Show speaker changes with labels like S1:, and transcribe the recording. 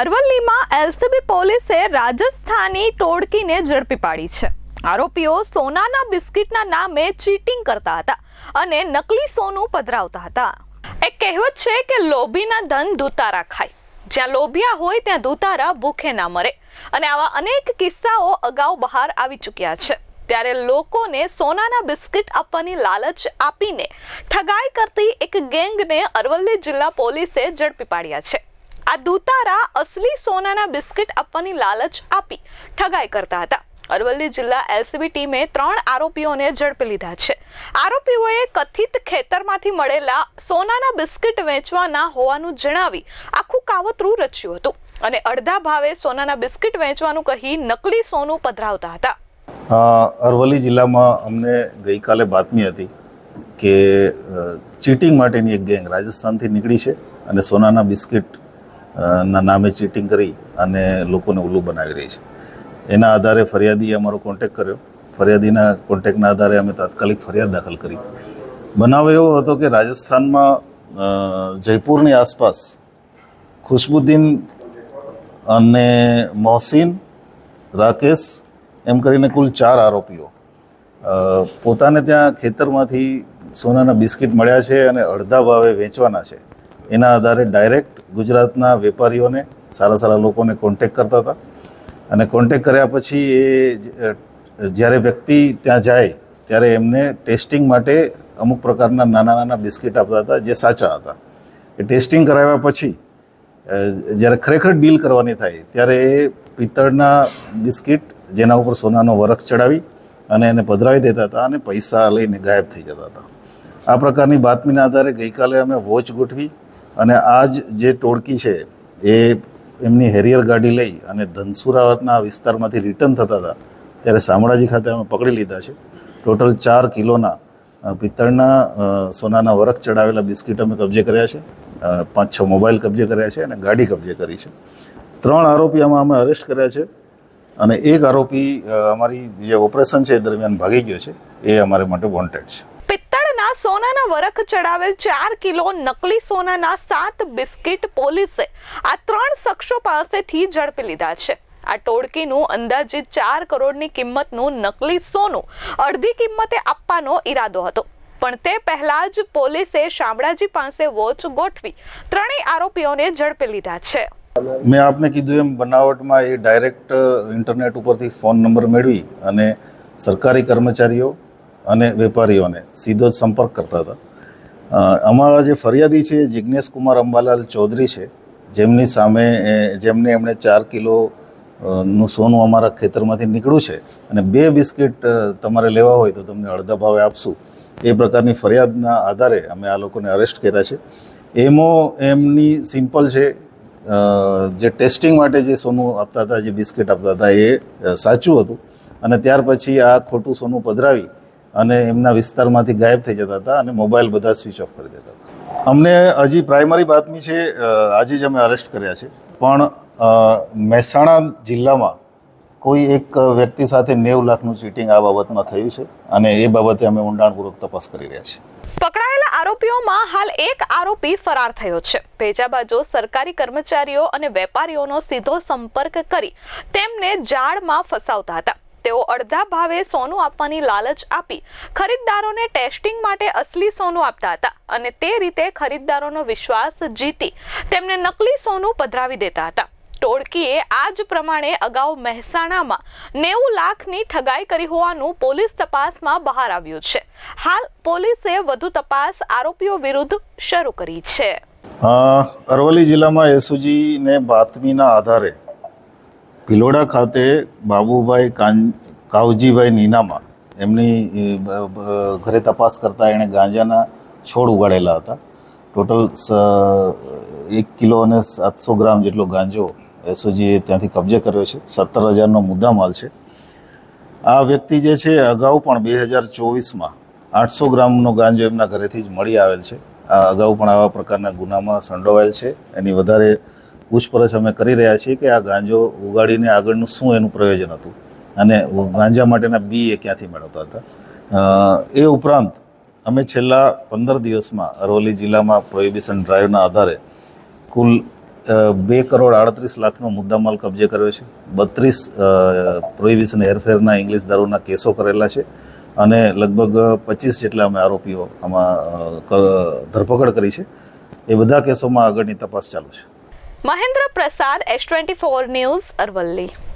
S1: અરવલ્લીમાં LCB પોલીસે રાજસ્થાની ટોળકીને ઝડપી પાડી છે. આરોપીઓ સોનાના બિસ્કિટના નામે ચીટિંગ કરતા હતા અને નકલી સોનું પધરાવતા હતા. એક કહેવત છે કે લોભીના ધન દૂતારા ખાય. જ્યાં લોભિયા હોય ત્યાં દૂતારા ભૂખે ના મરે. અને આવા અનેક કિસ્સાઓ અગાઉ બહાર આવી ચૂક્યા છે. ત્યારે લોકોને સોનાના બિસ્કિટ આપવાની લાલચ આપીને ઠગાઈ કરતી એક ગેંગને અરવલ્લી જિલ્લા પોલીસે ઝડપી પાડ્યા છે. આ દૂતારા અસલી સોનાના બિસ્કિટ આપવાની લાલચ આપી ઠગાઈ કરતા હતા. અરવલ્લી જિલ્લા એલસીબી ટીમે ત્રણ આરોપીઓને ઝડપી લીધા છે. આરોપીઓએ કથિત ખેતરમાંથી મળેલા સોનાના બિસ્કિટ વેચવાના હોવાનું જણાવી આખું કાવતરું રચ્યું હતું અને અડધા ભાવે સોનાના બિસ્કિટ વેચવાનું કહી નકલી સોનું પધરાવતા હતા.
S2: અરવલ્લી જિલ્લામાં અમને ગઈકાલે બાતમી હતી કે ચીટિંગ માટેની એક ગેંગ રાજસ્થાનથી નીકળી છે અને સોનાના બિસ્કિટ ના નામે ચીટિંગ કરી અને લોકોને ઉલ્લુ બનાવી રહી છે. એના આધારે ફરિયાદીએ અમારો કોન્ટેક કર્યો. ફરિયાદીના કોન્ટેકના આધારે અમે તાત્કાલિક ફરિયાદ દાખલ કરી. બનાવ એવો હતો કે રાજસ્થાનમાં જયપુરની આસપાસ ખુશબુદ્દીન અને મોહસિન, રાકેશ, એમ કરીને કુલ ચાર આરોપીઓ પોતાને ત્યાં ખેતરમાંથી સોનાના બિસ્કિટ મળ્યા છે અને અડધા ભાવે વેચવાના છે. એના આધારે ડાયરેક્ટ ગુજરાતના વેપારીઓને, સારા સારા લોકોને કોન્ટેક કરતા હતા. અને કોન્ટેક કર્યા પછી એ જ્યારે વ્યક્તિ ત્યાં જાય, ત્યારે એમને ટેસ્ટિંગ માટે અમુક પ્રકારના નાના નાના બિસ્કિટ આપતા હતા, જે સાચા હતા. એ ટેસ્ટિંગ કરાવ્યા પછી જ્યારે ખરેખર ડીલ કરવાની થાય, ત્યારે એ પિત્તળના બિસ્કિટ જેના ઉપર સોનાનો વરખ ચડાવી અને એને પધરાવી દેતા હતા અને પૈસા લઈને ગાયબ થઈ જતા હતા. આ પ્રકારની બાતમીના આધારે ગઈકાલે અમે વોચ ગોઠવી અને આજ જે ટોળકી છે, એ એમની હેરિયર ગાડી લઈ અને ધનસુરાના વિસ્તારમાંથી રિટર્ન થતા હતા, ત્યારે શામળાજી ખાતે અમે પકડી લીધા છે. ટોટલ ચાર કિલોના પિત્તળના સોનાના વરખ ચડાવેલા બિસ્કિટ અમે કબજે કર્યા છે. પાંચ છ મોબાઈલ કબજે કર્યા છે અને ગાડી કબજે કરી છે. ત્રણ આરોપી આમાં અમે અરેસ્ટ કર્યા છે અને એક આરોપી અમારી જે ઓપરેશન છે એ દરમિયાન ભાગી ગયો છે. એ અમારે માટે વોન્ટેડ છે.
S1: સોનાના વરખ ચડાવેલ ચાર કિલો નકલી સોનાના સાત બિસ્કિટ પોલીસે આ ત્રણ શખ્સો પાસેથી ઝડપી લીધા છે. આ ટોળકીનું અંદાજિત ચાર કરોડની કિંમતનું નકલી સોનું અડધી કિંમતે આપવાનો ઈરાદો હતો. પણ તે પહેલા જ પોલીસે શામળાજી પાસે વોચ ગોઠવી ત્રણેય આરોપીઓને ઝડપી લીધા છે.
S2: મેં આપને કીધું એમ, બનાવટમાં એ ડાયરેક્ટ ઇન્ટરનેટ ઉપરથી ફોન નંબર મેળવી અને સરકારી કર્મચારીઓ અને વેપારીઓને સીધો જ સંપર્ક કરતા હતા. અમારા જે ફરિયાદી છે જિજ્ઞેશ કુમાર અંબાલાલ ચૌધરી છે, જેમની સામે જેમને એમણે ચાર કિલો નું સોનું અમારા ખેતરમાંથી નીકળ્યું છે અને બે બિસ્કિટ તમારે લેવા હોય તો તમને અડધા ભાવે આપશું. એ પ્રકારની ફરિયાદના આધારે અમે આ લોકોને અરેસ્ટ કર્યા છે. એમો, એમની સિમ્પલ છે જે ટેસ્ટિંગ માટે જે સોનું આપતા હતા, જે બિસ્કિટ આપતા હતા, એ સાચું હતું. અને ત્યાર પછી આ ખોટું સોનું પધરાવી અને એમના વિસ્તારમાંથી ગાયબ થઈ જતા હતા અને મોબાઈલ બધા સ્વિચ ઓફ કરી દેતા હતા. અમને હજી પ્રાઇમરી બાતમી છે આજે જ અમે અરેસ્ટ કર્યા છે. પણ મહેસાણા જિલ્લામાં કોઈ એક વ્યક્તિ સાથે નેવ લાખનું ચીટિંગ આ બાબતમાં થયું છે અને એ બાબતે અમે ઊંડાણપૂર્વક તપાસ કરી રહ્યા છીએ.
S1: પકડાયેલા આરોપીઓમાં હાલ એક આરોપી ફરાર થયો છે. ભેજા બાજુ સરકારી કર્મચારીઓ અને વેપારીઓનો સીધો સંપર્ક કરી તેમને જાળમાં ફસાવતા હતા. તેઓ અડધા ભાવે સોનું આપવાની લાલચ આપી ખરીદદારોને ટેસ્ટિંગ માટે અસલી સોનું આપતા હતા અને તે રીતે ખરીદદારોનો વિશ્વાસ જીતી તેમને નકલી સોનું પધરાવી દેતા હતા. ટોળકીએ આ જ પ્રમાણે અગાઉ મહેસાણામાં નેવું લાખની ઠગાઈ કરી હોવાનું પોલીસ તપાસમાં બહાર આવ્યું છે. હાલ પોલીસે વધુ તપાસ આરોપીઓ વિરુદ્ધ શરૂ કરી છે.
S2: અરવલ્લી જિલ્લામાં એસઓજીને બાતમીના આધારે ભિલોડા ખાતે બાબુભાઈ કાન કાવજીભાઈ નીનામા એમની ઘરે તપાસ કરતા એણે ગાંજાના છોડ ઉગાડેલા હતા. ટોટલ એક કિલો અને સાતસો ગ્રામ જેટલો ગાંજો એસઓજીએ ત્યાંથી કબજે કર્યો છે. સત્તર હજારનો મુદ્દા માલ છે. આ વ્યક્તિ જે છે, અગાઉ પણ બે હજાર ચોવીસમાં આઠસો ગ્રામનો ગાંજો એમના ઘરેથી જ મળી આવેલ છે. આ અગાઉ પણ આવા પ્રકારના ગુનામાં સંડોવાયેલ છે. એની વધારે પૂછપરછ અમે કરી રહ્યા છીએ કે આ ગાંજો ઉગાડીને આગળનું શું એનું પ્રયોજન હતું? અને ગાંજા માટેના બી એ ક્યાંથી મેળવતા હતા? એ ઉપરાંત અમે છેલ્લા પંદર દિવસમાં અરવલ્લી જિલ્લામાં પ્રોહિબિશન ડ્રાઈવના આધારે કુલ બે કરોડ આડત્રીસ લાખનો મુદ્દામાલ કબજે કર્યો છે. બત્રીસ પ્રોહિબિશન હેરફેરના ઇંગ્લિશ દારૂના કેસો કરેલા છે અને લગભગ પચીસ જેટલા અમે આરોપીઓ આમાં ધરપકડ કરી છે. એ બધા કેસોમાં આગળની તપાસ ચાલુ છે.
S1: Mahendra Prasad S twenty four news Aravalli.